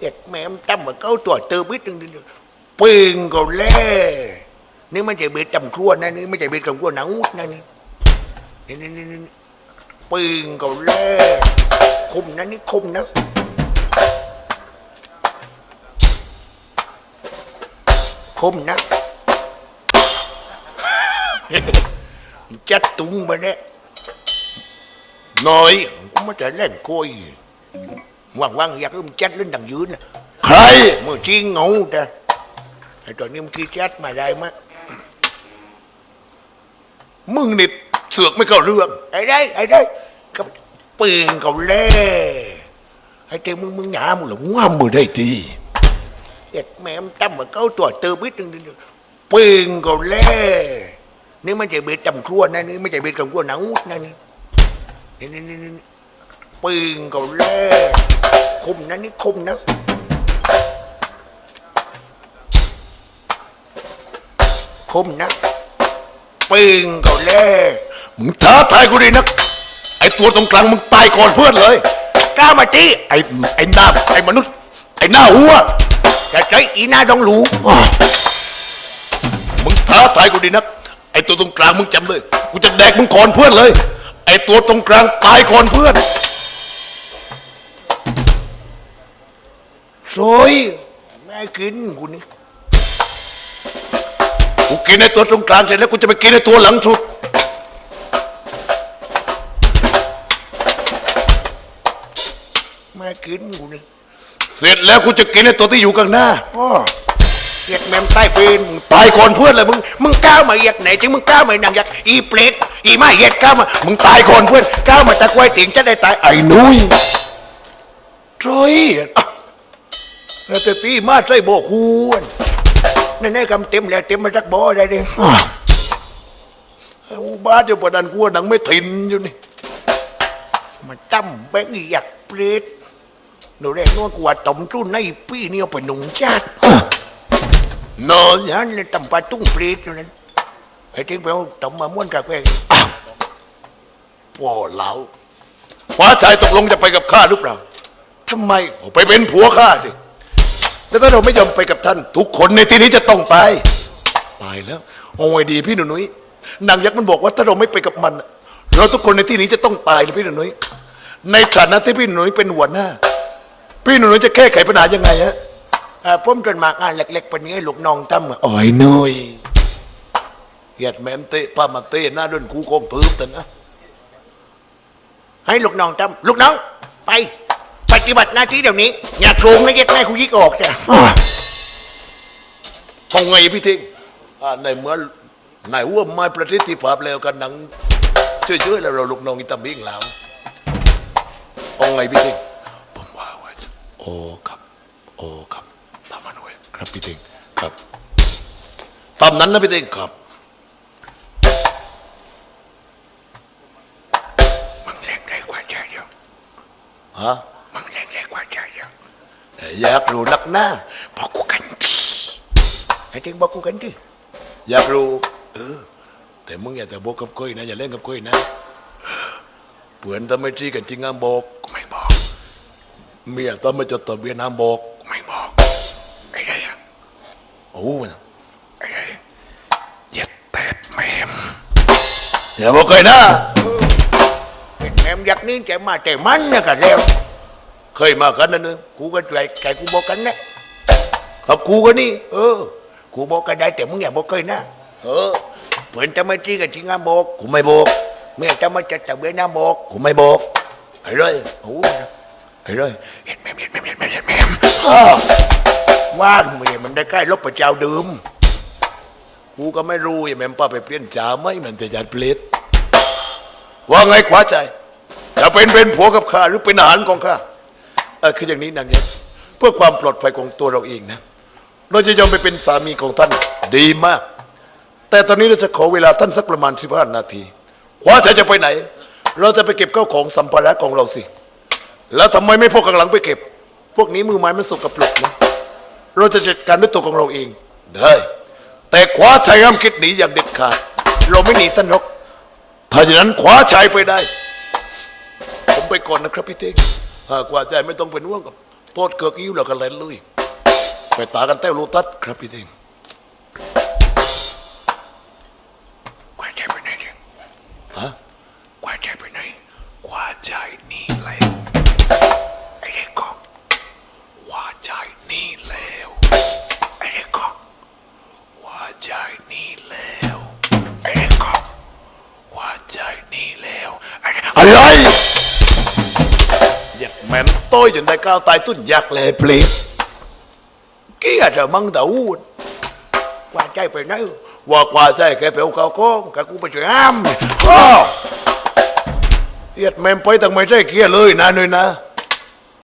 เอ็ดแม่มตั้มมาเขาตัวเติมวิทย์นึงปืนก็เล่นี่ไม่ใช่เบ็ดจำครัวนะนี่ไม่ใช่เบ็ดจำครัวหนังอุดนะนี่นี่นี่นี่นี่ปืนก็เล่คุมนะนี่คุมนะคุมนะจัดตุ้งมาเนี่ยน้อยกูไม่จะเล่นโกย ว่างๆอยากเริ่มจัดเล่นดังยืนน่ะใครเมื่อจี้เหงาแต่ไอ้ตอนนี้มันขี้จัดมาได้มะมึงนี่เสือกไม่เข้าเรื่องไอ้ได้ไอ้ได้ก็ปืนเขาเล่ไอ้เจ้ามึงมึงหนามึงหลงว่ามือได้ทีเอ็ดแม่มตั้มมาเขาตัวเติมวิทย์นึงปืนก็เล่นี่ไม่ใช่เบ็ดจำครัวนะนี่ไม่ใช่เบ็ดจำครัวหนังอุดนะนี่นี่นี่นี่นี่ปืนก็เล่ คมนะนี่คมนะคมนะปืนก็เล่มึงท้าทายกูดินักไอตัวตรงกลางมึงตายก่อนเพื่อนเลยกล้ามาตีไอไอหน้าไอมนุษย์ ไอหน้าหัวจะใช้อีหน้าดองหลูว้มึงท้าทายกูดินักไอตัวตรงกลางมึงจำเลย กูจะแดกมึงก่อนเพื่อนเลย ไอตัวตรงกลางตายก่อนเพื่อน สวยแม่กินกูนี่กูกินไอ้ตัวตรงกลางเสร็จแล้วกูจะไปกินไอ้ตัวหลังสุด แม่กินกูนี่เสร็จแล้วกูจะกินไอ้ตัวที่อยู่ข้างหน้าอ้อเรียกแม่มใต้ปืนตายก่อนเพื่อนเลยมึงมึงก้าวมาเหยียดไหนถึงมึงก้าวมาหนังยักษ์อีเปรตอีมาเหยียดก้าวมามึงตายก่อนเพื่อนก้าวมาตะกวยติ่งจะได้ตายไอ้ไอ้นุ้ยโจ้ยอะ แล้วแต่ตีมาใส่โบกคูนนั่นไอ้คำเต็มแล้วเต็มมาจักบ่อได้ดิอุบ้าจะประดันกูว่าหนังไม่ถินอยู่นี่มันตั้มแบงอยากเปรตหนูแรกนึกว่ากูว่าต้มจุ้นในปี้นี่เอาไปหนุ่งชาตินอนยันเลยตั้มปลาตุ้งเปรตอยู่นั่นไอ้ทิ้งไปเอาต้มมาม้วนกาแฟพ่อเราฟ้าชายตกลงจะไปกับข้าหรือเปล่าทำไมไปเป็นผัวข้าสิ แล้วถ้าเราไม่ยอมไปกับท่าน ทุกคนในที่นี้จะต้องตายตายแล้วโอ้ยดีพี่หนุ่ยนางยักษ์มันบอกว่าถ้าเราไม่ไปกับมัน เราทุกคนในที่นี้จะต้องตายเลยพี่หนุ่ยในฐานะที่พี่หนุ่ยเป็นหัวหน้า พี่หนุ่ยจะแก้ไขปัญหายังไงฮะอ่มจนมางานเล็กๆเป็นไงลูกน้องตั้มอะโอ้ยหนุ่ยเหยียดแม่มเตะป้ามาเตะหน้าดินคูโกงถือแต่นะให้ลูกน้องตั้มลูกน้องไป ฏิบัติหน้าที่เดี๋ยวนี้ อย่าโกงนะเย็ดแม่คุยิกออกจ้ะเอาไงพี่ทิงอ่าในเมื่อในหัวไม้ประสิทธิภาพแล้วกันหนังเชื่อๆแล้วเราลูกน้องอีตามิงแล้วเอาไงพี่ทิงผมว่าว่าจะโอ้ครับ โอ้ครับตามมันไว้ครับพี่ทิงครับตามนั้นนะพี่ทิงครับมึงเล่งได้กว่าใจเดียวฮะ อยากรู้นักหน้าบอกกูกันทีไอ้ทิ้งบอกกูกันทีอยากรู้เออ แต่มึงอย่าแต่บอกกับก้อยนะ อย่าเล่นกับก้อยนะเออเปือนทำไมจี้กันจริงงามบอกกูไม่บอก เมียทำไมจดทะเบียนห้ามบอกกูไม่บอกไอ้ได้อะโอ้มันไอ้ได้เย็ดแปดแมมอย่าบอกเลยนะเป็นแมมยักษ์นี่แกมาแต่มันนะกันแล้ว เคยมากันนั่นนึงกูก็ใจใจกูบอกกันนะกับกูกันนี่ เออกูบอกกันได้แต่มึงอย่าบอกเคยนะเออเพื่อนจะมาจี้กันจริงงามบอกกูไม่บอกเมียจะมาจัดตะเบียนน้ำบอกกูไม่บอกไอ้เลยโอ้ไอ้เลยเห็ดแมมเห็ดแมมเห็ดแมมเห็ดแมมว่างเมียมันได้ใกล้ลบประเจ้าดื่มกูก็ไม่รู้อย่าแม่มป้าไปเปลี่ยนจ่าไม่มันแต่จัดเปลิดว่าไงขวาใจจะเป็นเป็นผัวกับข้าหรือเป็นอาหารของข้า คืออย่างนี้นางเย็นเพื่อความปลอดภัยของตัวเราเองนะ เราจะยอมไปเป็นสามีของท่านดีมาก แต่ตอนนี้เราจะขอเวลาท่านสักประมาณสิบห้านาทีขวาใจจะไปไหน เราจะไปเก็บข้าวของสัมภาระของเราสิ แล้วทำไมไม่พวกข้างหลังไปเก็บ พวกนี้มือไม้มันสกปรกนะเราจะจัดการด้วยตัวของเราเองได้แต่ขวาชัยห้ามคิดหนีอย่างเด็ดขาดเราไม่หนีท่านหรอกถ้าอย่างนั้นขวาชัยไปได้ ผมไปก่อนนะครับพี่เท่งหา กว่าใจไม่ต้องเป็นห่วงกับโทษเกือกอิ้วแล้วก็เล่นเลยไปตากันแต้วโลตัสครับพี่เท่งกว่าใจไปไหนเนี่ยฮะกว่าใจไปไหนกว่าใจนี่แล้วไอ้เด็กก็กว่าใจนี่แล้วไอ้เด็กก็กว่าใจนี่แล้วไอ้เด็กก็กว่าใจนี่แล้วไอ้เด็กอะไรอยากแม่นต้อยจนได้ก้าวตายตุ้นอยากแลเพลสเกี้ยจะมังตะอูดกว่าใจไปไหนว่ากว่าใจแกไปเอาข้าวของกะกูไปช่วยห้ามอ้าวเอียดแม่มไปตั้งไม่ใช่เกียร์เลยนะหน่อยนะก